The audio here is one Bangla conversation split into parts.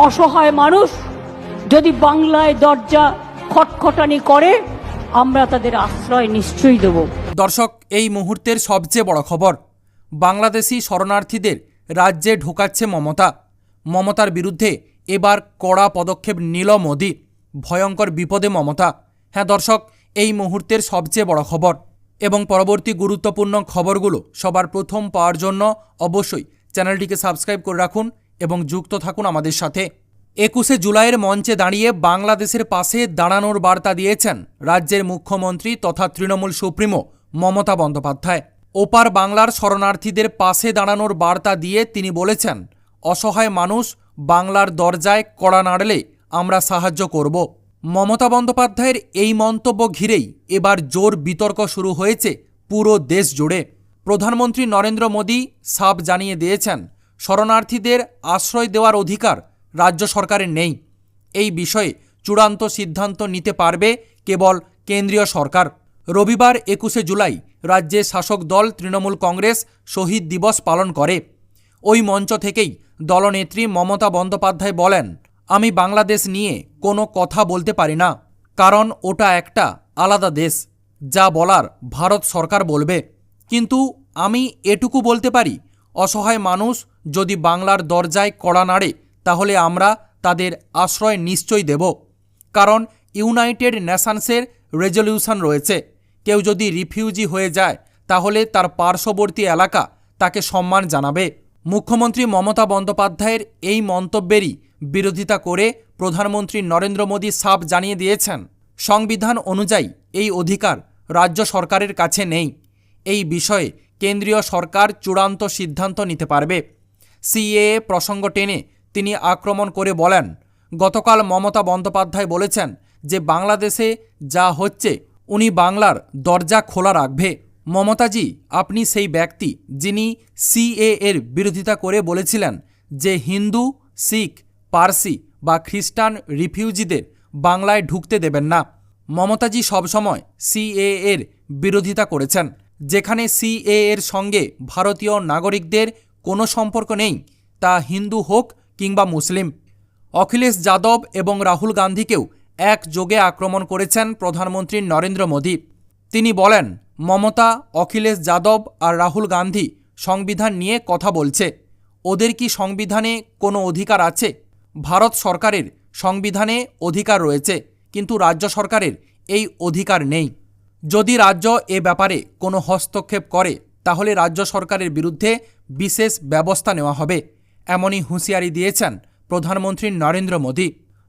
অসহায় মানুষ যদি বাংলায় দরজা খটখটানি করে, আমরা তাদের আশ্রয় নিশ্চয়ই দেব। দর্শক, এই মুহূর্তের সবচেয়ে বড় খবর, বাংলাদেশি শরণার্থীদের রাজ্যে ঢোকাচ্ছে মমতা। মমতার বিরুদ্ধে এবার কড়া পদক্ষেপ নিল মোদি। ভয়ঙ্কর বিপদে মমতা। হ্যাঁ দর্শক, এই মুহূর্তের সবচেয়ে বড় খবর এবং পরবর্তী গুরুত্বপূর্ণ খবরগুলো সবার প্রথম পাওয়ার জন্য অবশ্যই চ্যানেলটিকে সাবস্ক্রাইব করে রাখুন। এবং যুক্ত থাকুন আমাদের সাথে। একুশে জুলাইয়ের মঞ্চে দাঁড়িয়ে বাংলাদেশের পাশে দাঁড়ানোর বার্তা দিয়েছেন রাজ্যের মুখ্যমন্ত্রী তথা তৃণমূল সুপ্রিমো মমতা বন্দ্যোপাধ্যায়। ওপার বাংলার শরণার্থীদের পাশে দাঁড়ানোর বার্তা দিয়ে তিনি বলেছেন, অসহায় মানুষ বাংলার দরজায় কড়া নাড়লে আমরা সাহায্য করব। মমতা বন্দ্যোপাধ্যায়ের এই মন্তব্য ঘিরেই এবার জোর বিতর্ক শুরু হয়েছে পুরো দেশ জুড়ে। প্রধানমন্ত্রী নরেন্দ্র মোদী সাফ জানিয়ে দিয়েছেন শরণার্থীদের আশ্রয় দেওয়ার অধিকার রাজ্য সরকারের নেই। এই বিষয়ে চূড়ান্ত সিদ্ধান্ত নিতে পারবে কেবল কেন্দ্রীয় সরকার। রবিবার একুশে জুলাই রাজ্যে শাসক দল তৃণমূল কংগ্রেস শহীদ দিবস পালন করে। ওই মঞ্চ থেকেই দলনেত্রী মমতা বন্দ্যোপাধ্যায় বলেন, আমি বাংলাদেশ নিয়ে কোনো কথা বলতে পারি না, কারণ ওটা একটা আলাদা দেশ, যা বলার ভারত সরকার বলবে। কিন্তু আমি এটুকু বলতে পারি অসহায় মানুষ যদি বাংলার দরজায় কড়া নাড়ে, তাহলে আমরা তাদের আশ্রয় নিশ্চয়ই দেব। কারণ ইউনাইটেড নেশনসের রেজলিউশন রয়েছে। কেউ যদি রিফিউজি হয়ে যায়, তাহলে তার পার্শ্ববর্তী এলাকা তাকে সম্মান জানাবে। মুখ্যমন্ত্রী মমতা বন্দ্যোপাধ্যায়ের এই মন্তব্যেরই বিরোধিতা করে প্রধানমন্ত্রী নরেন্দ্র মোদী সাপ জানিয়ে দিয়েছেন। সংবিধান অনুযায়ী এই অধিকার রাজ্য সরকারের কাছে নেই। এই বিষয়ে কেন্দ্রীয় সরকার চূড়ান্ত সিদ্ধান্ত নিতে পারবে। সিএএ প্রসঙ্গ টেনে তিনি আক্রমণ করে বলেন, গতকাল মমতা বন্দ্যোপাধ্যায় বলেছেন যে বাংলাদেশে যা হচ্ছে, উনি বাংলার দরজা খোলা রাখবে। মমতাজি, আপনি সেই ব্যক্তি যিনি সিএ এর বিরোধিতা করে বলেছিলেন যে হিন্দু, শিখ, পার্সি বা খ্রিস্টান রিফিউজিদের বাংলায় ঢুকতে দেবেন না। মমতাজি সবসময় সিএ এর বিরোধিতা করেছেন। যেখানে সিএ এর সঙ্গে ভারতীয় নাগরিকদের কোনো সম্পর্ক নেই, তা হিন্দু হোক কিংবা মুসলিম। অখিলেশ যাদব এবং রাহুল গান্ধীকেও একযোগে আক্রমণ করেছেন প্রধানমন্ত্রী নরেন্দ্র মোদী। তিনি বলেন, মমতা, অখিলেশ যাদব আর রাহুল গান্ধী সংবিধান নিয়ে কথা বলছে। ওদের কি সংবিধানে কোনো অধিকার আছে? ভারত সরকারের সংবিধানে অধিকার রয়েছে, কিন্তু রাজ্য সরকারের এই অধিকার নেই। যদি রাজ্য এ ব্যাপারে কোনো হস্তক্ষেপ করে, তাহলে রাজ্য সরকারের বিরুদ্ধে বিশেষ ব্যবস্থা নেওয়া হবে, এমনই হুঁশিয়ারি দিয়েছেন প্রধানমন্ত্রী নরেন্দ্র মোদী।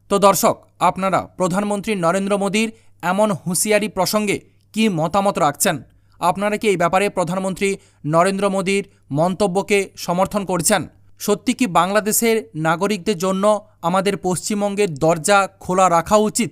তো দর্শক, আপনারা প্রধানমন্ত্রী নরেন্দ্র মোদীর এমন হুঁশিয়ারি প্রসঙ্গে কি মতামত রাখছেন? আপনারা কি এই ব্যাপারে প্রধানমন্ত্রী নরেন্দ্র মোদীর মন্তব্যকে সমর্থন করছেন? সত্যি কি বাংলাদেশের নাগরিকদের জন্য আমাদের পশ্চিমবঙ্গের দরজা খোলা রাখা উচিত?